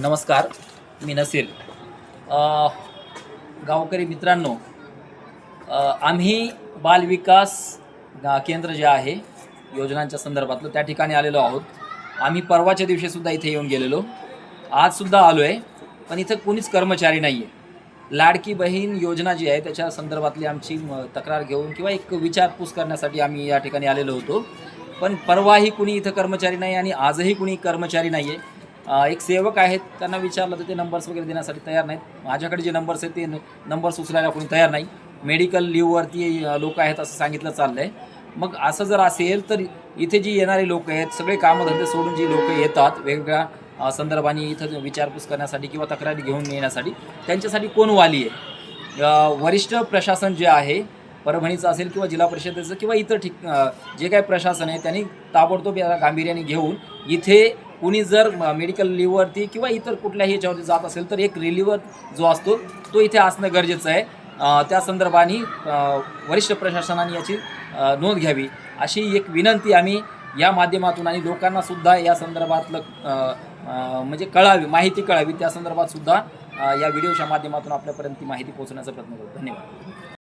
नमस्कार मी नसेल गावकरी मित्रांनो आम्ही बालविकास केंद्र जे आहे योजनांच्या संदर्भातलं त्या ठिकाणी आलेलो आहोत. आम्ही परवाच्या दिवशीसुद्धा इथे येऊन गेलेलो. आजसुद्धा आलो आहे पण इथं कोणीच कर्मचारी नाही आहे लाडकी बहीण योजना जी आहे त्याच्या संदर्भातली आमची तक्रार घेऊन किंवा एक विचारपूस करण्यासाठी आम्ही या ठिकाणी आलेलो होतो. पण परवाही कुणी इथं कर्मचारी नाही आणि आजही कुणी कर्मचारी नाही आहे एक सेवक आहेत त्यांना विचारलं तर ते नंबर्स वगैरे देण्यासाठी तयार नाहीत. माझ्याकडे जे नंबर्स आहेत ते नंबर्स उचलायला कोणी तयार नाही. मेडिकल लिव्हवरती लोक आहेत असं सांगितलं चाललं आहे मग असं जर असेल तर इथे जी येणारे लोक आहेत सगळे कामधंदे सोडून जी लोक येतात वेगवेगळ्या संदर्भाने इथं विचारपूस करण्यासाठी किंवा तक्रारी घेऊन येण्यासाठी त्यांच्यासाठी कोण वाली आहे? वरिष्ठ प्रशासन जे आहे परभणीचं असेल किंवा जिल्हा परिषदेचं किंवा इतर ठिक जे काही प्रशासन आहे त्यांनी ताबडतोब याला गांभीर्याने घेऊन इथे कुणी जर म- मेडिकल लिव्हवरती किंवा इतर कुठल्याही याच्यावरती जात असेल तर एक रिलीवर जो असतो तो इथे असणं गरजेचं आहे. त्या संदर्भाने वरिष्ठ प्रशासनाने याची नोंद घ्यावी. अशी एक विनंती आम्ही या माध्यमातून आणि लोकांनासुद्धा या संदर्भातलं म्हणजे कळावी माहिती कळावी त्या संदर्भात सुद्धा या व्हिडिओच्या माध्यमातून आपल्यापर्यंत ती माहिती पोहोचण्याचा प्रयत्न करू. धन्यवाद.